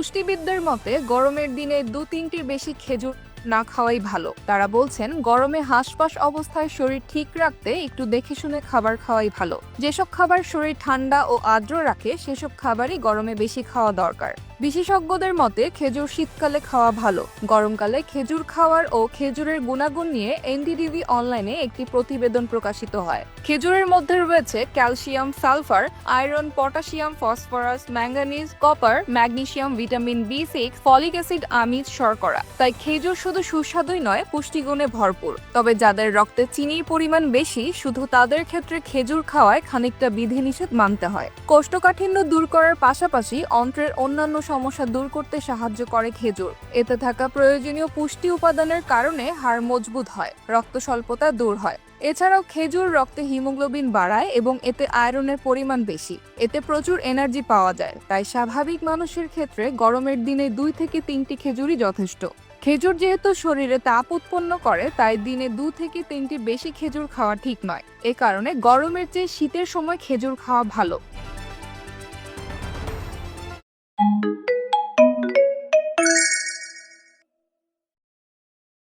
পুষ্টিবিদদের মতে গরমের দিনে দু তিনটির বেশি খেজুর না খাওয়াই ভালো। তারা বলছেন, গরমে হাঁসপাস অবস্থায় শরীর ঠিক রাখতে একটু দেখে শুনে খাবার খাওয়াই ভালো। যেসব খাবার শরীর ঠান্ডা ও আর্দ্র রাখে, সেসব খাবারই গরমে বেশি খাওয়া দরকার। বিশেষজ্ঞদের মতে, খেজুর শীতকালে খাওয়া ভালো। গরমকালে খেজুর খাওয়ার ও খেজুরের গুণাগুণ নিয়ে এনডিডিবি অনলাইনে একটি প্রতিবেদন প্রকাশিত হয়। খেজুরের মধ্যে রয়েছে calcium sulphur, iron, potassium, phosphorus, manganese, copper magnesium vitamin B six, folic acid, আমিষ, শর্করা। তাই খেজুর শুধু সুস্বাদুই নয়, পুষ্টিগুণে ভরপুর। তবে যাদের রক্তে চিনির পরিমাণ বেশি, শুধু তাদের ক্ষেত্রে খেজুর খাওয়ায় খানিকটা বিধিনিষেধ মানতে হয়। কোষ্ঠকাঠিন্য দূর করার পাশাপাশি অন্ত্রের অন্যান্য সমস্যা দূর করতে সাহায্য করে খেজুর। এতে থাকা প্রয়োজনীয় পুষ্টি উপাদানের কারণে হাড় মজবুত হয়, রক্ত স্বল্পতা দূর হয়। এছাড়াও খেজুর রক্তে হিমোগ্লোবিন বাড়ায় এবং এতে আয়রনের পরিমাণ বেশি। এতে প্রচুর এনার্জি পাওয়া যায়, তাই স্বাভাবিক মানুষের ক্ষেত্রে গরমের দিনে দুই থেকে তিনটি খেজুরই যথেষ্ট। খেজুর যেহেতু শরীরে তাপ উৎপন্ন করে, তাই দিনে দু থেকে তিনটি বেশি খেজুর খাওয়া ঠিক নয়। এ কারণে গরমের চেয়ে শীতের সময় খেজুর খাওয়া ভালো।